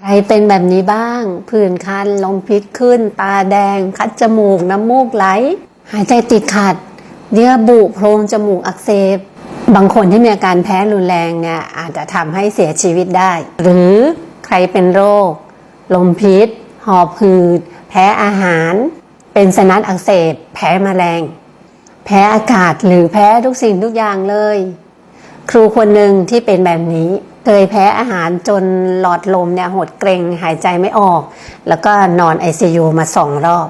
ใครเป็นแบบนี้บ้าง ผื่นคัน ลมพิษขึ้น ตาแดง คัดจมูก น้ำมูกไหล หายใจติดขัด เยื่อบุโพรงจมูกอักเสบบางคนที่มีอาการแพ้รุนแรงเนี่ยอาจจะทำให้เสียชีวิตได้ หรือใครเป็นโรค ลมพิษ หอบหืด แพ้อาหาร เป็นสนัดอักเสบ แพ้แมลง แพ้อากาศหรือแพ้ทุกสิ่งทุกอย่างเลย ครูคนหนึ่งที่เป็นแบบนี้ เคยแพ้อาหารจนหลอดลมเนี่ยหดเกรงหายใจไม่ออก แล้วก็นอน ICU มาสองรอบ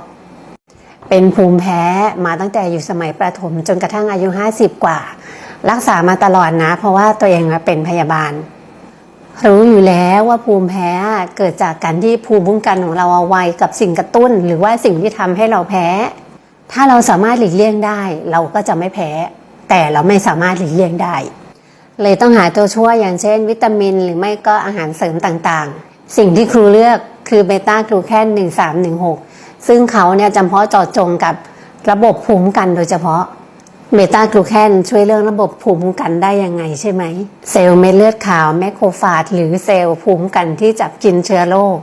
เป็นภูมิแพ้มาตั้งแต่อยู่สมัยประถมจนกระทั่งอายุ 50 กว่า รักษามาตลอดนะ เพราะว่าตัวเองเป็นพยาบาล รู้อยู่แล้วว่าภูมิแพ้เกิดจากการที่ภูมิคุ้มกันของเราเอาไวกับสิ่งกระตุ้น หรือว่าสิ่งที่ทำให้เราแพ้ ถ้าเราสามารถหลีกเลี่ยงได้ เราก็จะไม่แพ้ แต่เราไม่สามารถหลีกเลี่ยงได้ เลยต้องหาตัวช่วยอย่างเช่น วิตามิน หรือไม่ก็อาหารเสริมต่างๆ สิ่งที่ครูเลือกคือเบต้ากลูแคน1316 ซึ่งเขาเนี่ยจำเพาะเจาะจงกับระบบภูมิคุ้มกันโดยเฉพาะเบต้ากลูแคนช่วยเรื่องระบบภูมิคุ้มกันได้ยังไงใช่ไหม เซลล์เม็ดเลือดขาวแมคโครฟาจหรือเซลล์ภูมิคุ้มกันที่จับกินเชื้อโรค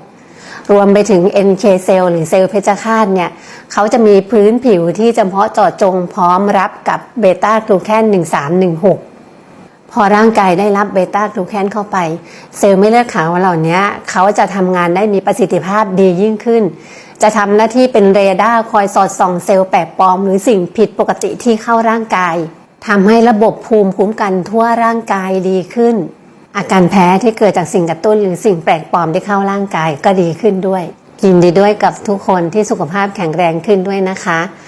รวมไปถึง NK เซลล์หรือเซลล์เพชฌฆาตเนี่ยเขาจะมีพื้นผิวที่จำเพาะเจาะจงพร้อมรับกับเบต้ากลูแคน1316 พอร่างกายได้รับเบต้ากลูแคนเข้าไป เซลล์ไม่เลือดขาวเหล่านี้เขาจะทำงานได้มีประสิทธิภาพดียิ่งขึ้น จะทำหน้าที่เป็นเรดาร์คอยสอดส่องเซลล์แปลกปลอม หรือสิ่งผิดปกติที่เข้าร่างกายทำให้ระบบภูมิคุ้มกันทั่วร่างกายดีขึ้น อาการแพ้ที่เกิดจากสิ่งกระตุ้น หรือสิ่งแปลกปลอมที่เข้าร่างกายก็ดีขึ้นด้วยยินดีด้วยกับทุกคนที่สุขภาพแข็งแรงขึ้นด้วยนะคะ